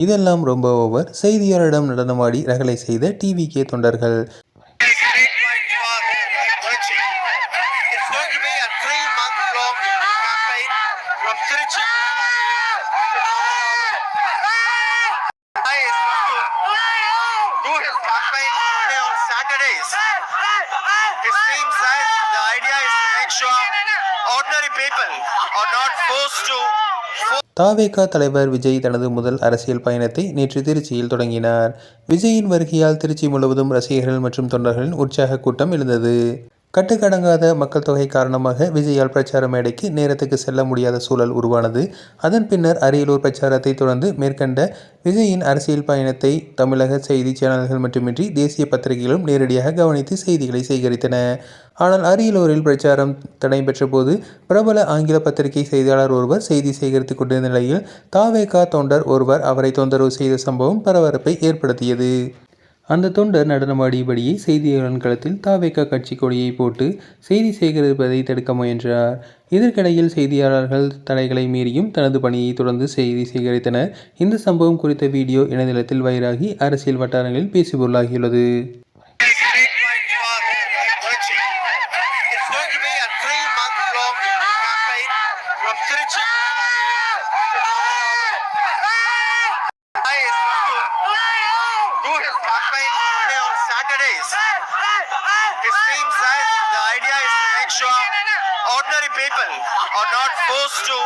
இதெல்லாம் ரொம்ப ஓவர் செய்தியாளரிடம் நடனமாடி ரகளை செய்த டிவி கே தொண்டர்கள் ordinary people are not forced to தாவேகா தலைவர் விஜய் தனது முதல் அரசியல் பயணத்தை நேற்று திருச்சியில் தொடங்கினார். விஜயின் வருகையால் திருச்சி முழுவதும் ரசிகர்கள் மற்றும் தொண்டர்களின் உற்சாக கூட்டம் எழுந்தது. கட்டுக்கடங்காத மக்கள் தொகை காரணமாக விஜயால் பிரச்சார மேடைக்கு நேரத்துக்கு செல்ல முடியாத சூழல் உருவானது. அதன் பின்னர் அரியலூர் பிரச்சாரத்தை தொடர்ந்து மேற்கண்ட விஜயின் அரசியல் பயணத்தை தமிழக செய்தி சேனல்கள் மட்டுமின்றி தேசிய பத்திரிகைகளும் நேரடியாக கவனித்து செய்திகளை சேகரித்தன. ஆனால் அரியலூரில் பிரச்சாரம் நடைபெற்ற போது பிரபல ஆங்கில பத்திரிகை செய்தியாளர் ஒருவர் செய்தி சேகரித்துக் கொண்டிருந்த நிலையில் தாவேகா தொண்டர் ஒருவர் அவரை தொந்தரவு செய்த சம்பவம் பரபரப்பை ஏற்படுத்தியது. அந்த தொண்டர் நடனமாடியபடியே செய்தியாளர் களத்தில் தாவேகா கட்சி கொடியை போட்டு செய்தி சேகரிப்பதை தடுக்க முயன்றார். இதற்கிடையில் செய்தியாளர்கள் தடைகளை மீறியும் தனது பணியை தொடர்ந்து செய்தி சேகரித்தனர். இந்த சம்பவம் குறித்த வீடியோ இணையதளத்தில் வைராகி அரசியல் வட்டாரங்களில் பேசுபொருளாகியுள்ளது from Trichy. His only on Saturdays. It seems that the idea is to make sure ordinary people are not forced to